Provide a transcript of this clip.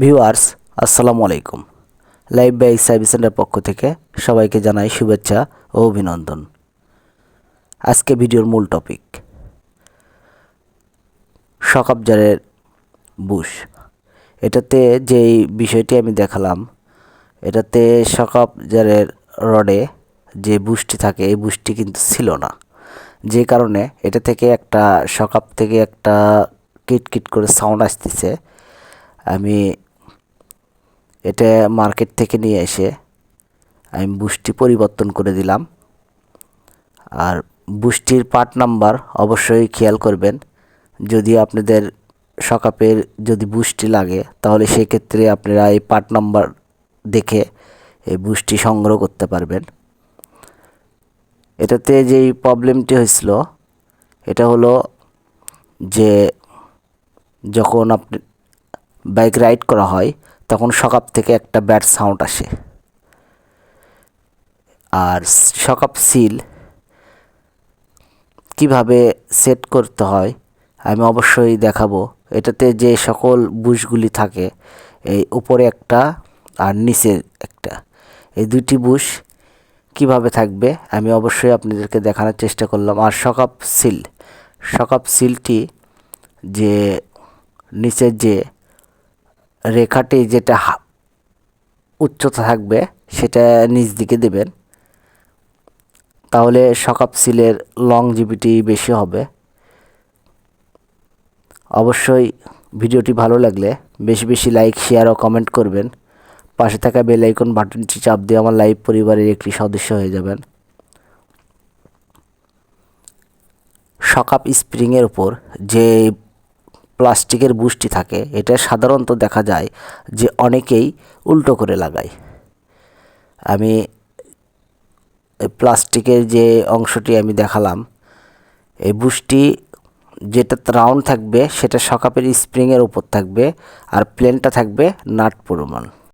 Viewers, আসসালামু আলাইকুম। Live by service centre পক্ষ থেকে সবাইকে জানাই শুভেচ্ছা ও অভিনন্দন। আজকে ভিডিওর মূল টপিক, শকাবজারের বুশ। এটাতে যেই বিষয়টি আমি দেখালাম, এটাতে শকাবজারের রডে যে বুশটি থাকে, এই বুশটি কিন্তু ছিল না। যে কারণে এটা থেকে একটা সকাপ থেকে একটা কিটকিট করে সাউন্ড আসতেছে। আমি এটা মার্কেট থেকে নিয়ে এসে আমি বুশটি পরিবর্তন করে দিলাম। আর বুশটির পার্ট নাম্বার অবশ্যই খেয়াল করবেন। যদি আপনাদের সকাপের যদি বুশটি লাগে, তাহলে সেক্ষেত্রে আপনারা এই পার্ট নাম্বার দেখে এই বুশটি সংগ্রহ করতে পারবেন। এটাতে যেই প্রবলেমটি হয়েছিল, এটা হলো যে যখন আপনি বাইক রাইড করা হয়, তখন সকাপ থেকে একটা ব্যাড সাউন্ড আসে। আর সকাপ সিল কীভাবে সেট করতে হয়, আমি অবশ্যই দেখাবো। এটাতে যে সকল বুশগুলি থাকে, এই উপরে একটা আর নিচে একটা। এই দুইটি বুশ কীভাবে থাকবে, আমি অবশ্যই আপনাদেরকে দেখানোর চেষ্টা করলাম। আর সকাপ সিল, সকাপ সিলটি যে নিচের যে রেখাটি যেটা উচ্চতা থাকবে, সেটা নিচ দিকে দেবেন। তাহলে সকাপ সিলের লংজিভিটি বেশি হবে। অবশ্যই ভিডিওটি ভালো লাগলে বেশি বেশি লাইক শেয়ার ও কমেন্ট করবেন। পাশে থাকা বেল আইকন বাটনটি চাপ দিয়ে আমার লাইভ পরিবারের একটি সদস্য হয়ে যাবেন। সকাপ স্প্রিংয়ের উপর যে প্লাস্টিকের বুষ্টি থাকে, এটা সাধারণত দেখা যায় যে অনেকেই উল্টো করে লাগায়। আমি প্লাস্টিকের যে অংশটি আমি দেখালাম, এই বুষ্টি যেটা রাউন্ড থাকবে, সেটা সকাপের স্প্রিংয়ের উপর থাকবে আর প্লেনটা থাকবে নাট পরিমাণ